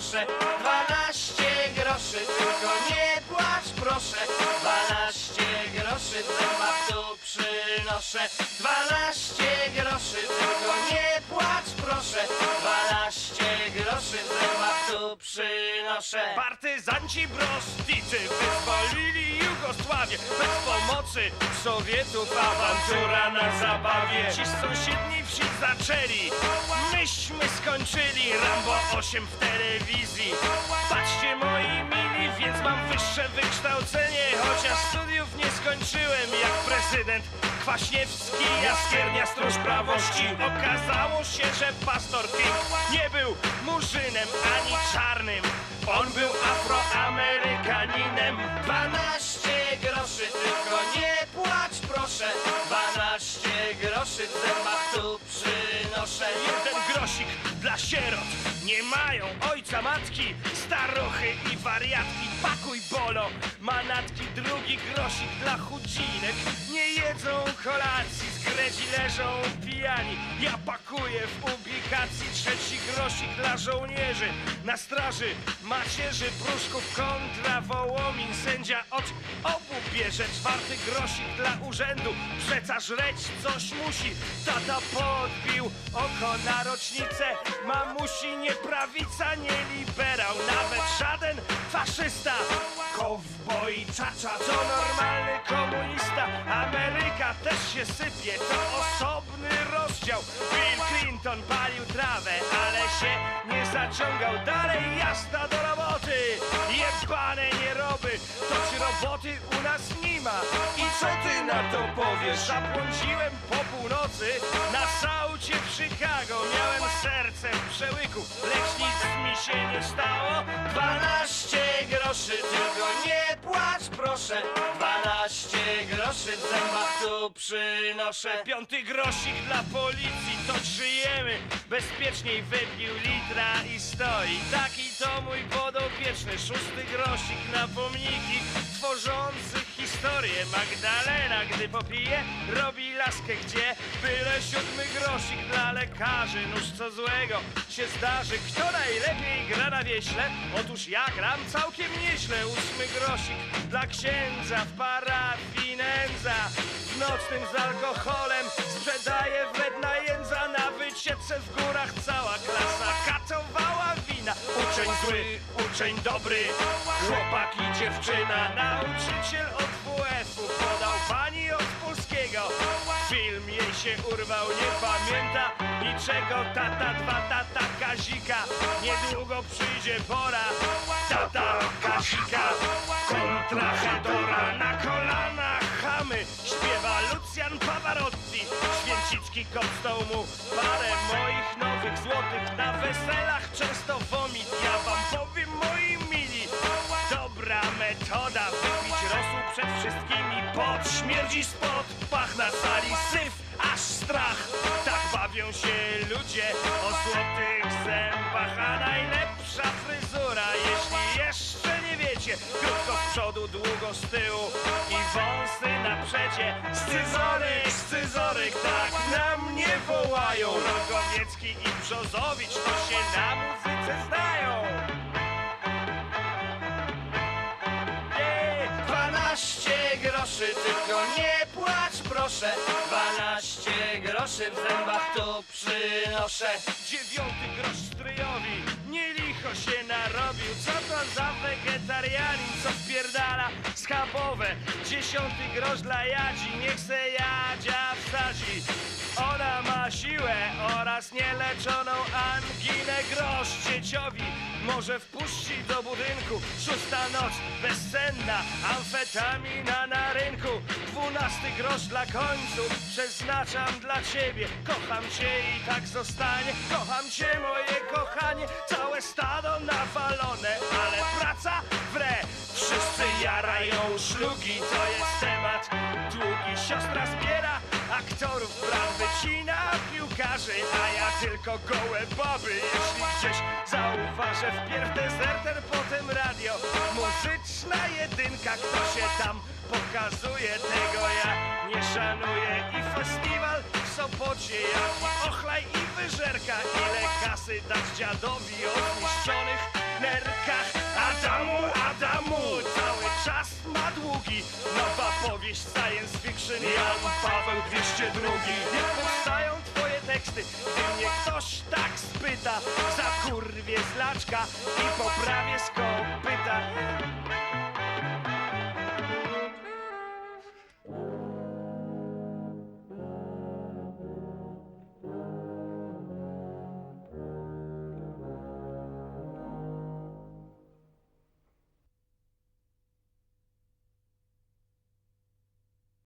proszę 12 groszy, tylko nie płacz proszę. 12 groszy, co tu przynoszę. 12 groszy, tylko nie przynoszę Partyzanci brosznicy wyzwolili Jugosławię. Bez pomocy Sowietów awantura na zabawie. Ci z sąsiedniej wsi zaczęli. Myśmy skończyli. Rambo 8 w telewizji. Patrzcie moi mili, więc mam wyższe wykształcenie. Chociaż studiów nie skończyłem jak prezydent Kwaśniewski, Jaskiernia, stróż prawości. Okazało się, że pastor King nie był murzynem ani czarnym On był afroamerykaninem. 12 groszy, tylko nie płacz proszę. 12 groszy w zębach tu przynoszę. Jeden grosik dla sierot. Nie mają ojca, matki Starochy i wariatki. Pakuj bolo, manatki. Drugi grosik dla chudzinek jedzą kolacji Z gredzi leżą pijani. Ja pakuję w ubikacji Trzeci grosik dla żołnierzy. Na straży macierzy Pruszków kontra Wołomin. Sędzia od obu bierze Czwarty grosik dla urzędu. Przeca żreć coś musi. Tata podbił oko na rocznicę. Mamusi nie prawica, nie liberał. Nawet żaden faszysta Kowboj czacza to normalny komunista. Ameryka też się sypie, to osobny rozdział. Bill Clinton palił trawę, ale się nie zaciągał. Dalej jazda do roboty Jebane nieroby, toć roboty u nas nie ma. I co ty na to powiesz? Zabłądziłem po północy na saucie w Chicago. Miałem serce w przełyku, lecz nic mi się nie stało. 12 groszy, tylko nie płacz proszę. 12 groszy w zębach tu przynoszę. Piąty grosik dla policji, to żyjemy. Bezpieczniej wypił litra i stoi. Taki to mój podopieczny. Szósty grosik na pomniki historię. Magdalena, gdy popije Robi laskę gdzie Byle siódmy grosik dla lekarzy. Nóż co złego się zdarzy Kto najlepiej gra na wieśle? Otóż ja gram całkiem nieźle. Ósmy grosik dla księdza W parafii nędza w nocnym z alkoholem Sprzedaje wred na jędza. Na wycieczce w górach cała klasa Katowała wina. Uczeń zły, uczeń dobry. Chłopak i dziewczyna Nauczyciel od Film jej się urwał, nie pamięta. Niczego Tata, dwa tata Kazika? Niedługo przyjdzie pora. Tata Kazika Kontra Hedora Na kolanach chamy. Śpiewa Lucjan Pavarotti. Święcicki kopstał mu Parę moich nowych złotych. Na weselach często vomit Ja wam powiem moi mili. Dobra metoda przed wszystkimi Pot śmierdzi spod. Pach na sali syf Aż strach. Tak bawią się ludzie O złotych zębach A najlepsza fryzura Jeśli jeszcze nie wiecie. Krótko z przodu, długo z tyłu I wąsy na przecie. Scyzoryk, scyzoryk Tak na mnie wołają. Rogowiecki i Brzozowicz To się na muzyce znają tylko nie płacz proszę. 12 groszy w zębach tu przynoszę. Dziewiąty grosz stryjowi. Nie licho się narobił. Co to za wegetarianin Co wpierdala? Schabowe. Dziesiąty grosz dla Jadzi. Niech se Jadzia wsadzi Ona ma siłę oraz nieleczoną anginę. Grosz dzieciowi może wpuści do budynku. Szósta noc bezsenna Amfetamina na rynku. Dwunasty grosz dla końców Przeznaczam dla ciebie. Kocham cię i tak zostanie. Kocham cię moje kochanie. Całe stado nawalone Ale praca wre Wszyscy jarają szlugi To jest temat. Długi Siostra zbiera aktorów A ja tylko gołe baby. Jeśli gdzieś zauważę Wpierw deserter, potem radio. Muzyczna jedynka Kto się tam pokazuje Tego ja nie szanuję. I festiwal w Sopocie Jak i ochlaj i wyżerka. Ile kasy dać dziadowi O zniszczonych nerkach? Adamu, Adamu! Cały czas ma dług długi. Nowa powieść science fiction Jan Paweł 202 Jak powstają teksty mnie ktoś tak spyta Zakurwie zlaczka i poprawię z